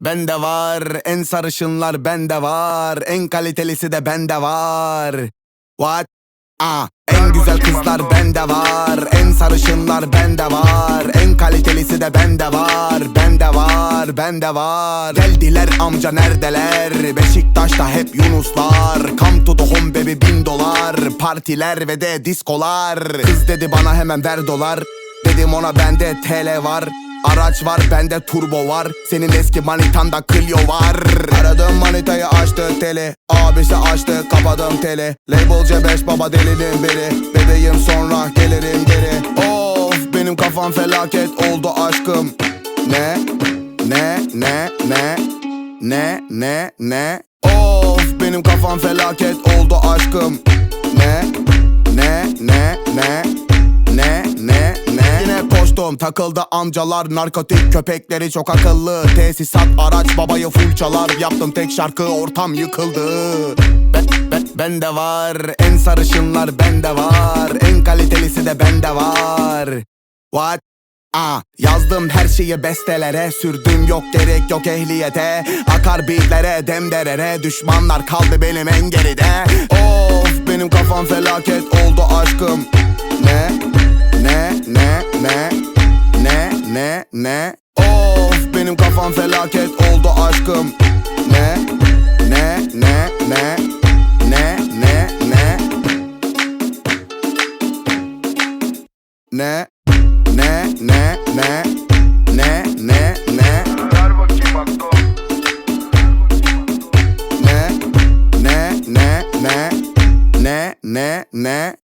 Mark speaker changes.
Speaker 1: Bende var en sarışınlar bende var En kalitelisi de bende var. What? Ah, en güzel kızlar bende var En sarışınlar bende var En kalitelisi de bende var Bende var, bende var. Geldiler amca neredeler? Beşiktaş'ta hep Yunuslar. Come to the home baby bin dolar. Partiler ve de diskolar. Kız dedi bana hemen ver dolar. Dedim ona bende TL var Araç var bende turbo var. Senin eski manitanda Clio var. Aradım manitayı açtı teli Abisi açtı kapadım teli Label C5 baba delinin biri. Bebeğim sonra gelirim geri. Of benim kafam felaket oldu aşkım. Ne? Ne? Ne? Ne? Ne? Ne? Ne? Of benim kafam felaket oldu aşkım takıldı amcalar narkotik köpekleri çok akıllı. Tesisat araç babayı full çalar. Yaptım tek şarkı ortam yıkıldı. Ben, ben, bende var. En sarışınlar bende var. En kalitelisi de bende var. What? Ah, yazdım her şeyi bestelere. Sürdüm yok gerek yok ehliyete. Akar beatlere demderere. Düşmanlar kaldı benim en geride. Of benim kafam felaket oldu aşkım ne Of benim kafam felaket oldu aşkım Ne ne ne ne ne ne ne Ne ne ne ne ne ne ne ne ne ne ne ne ne ne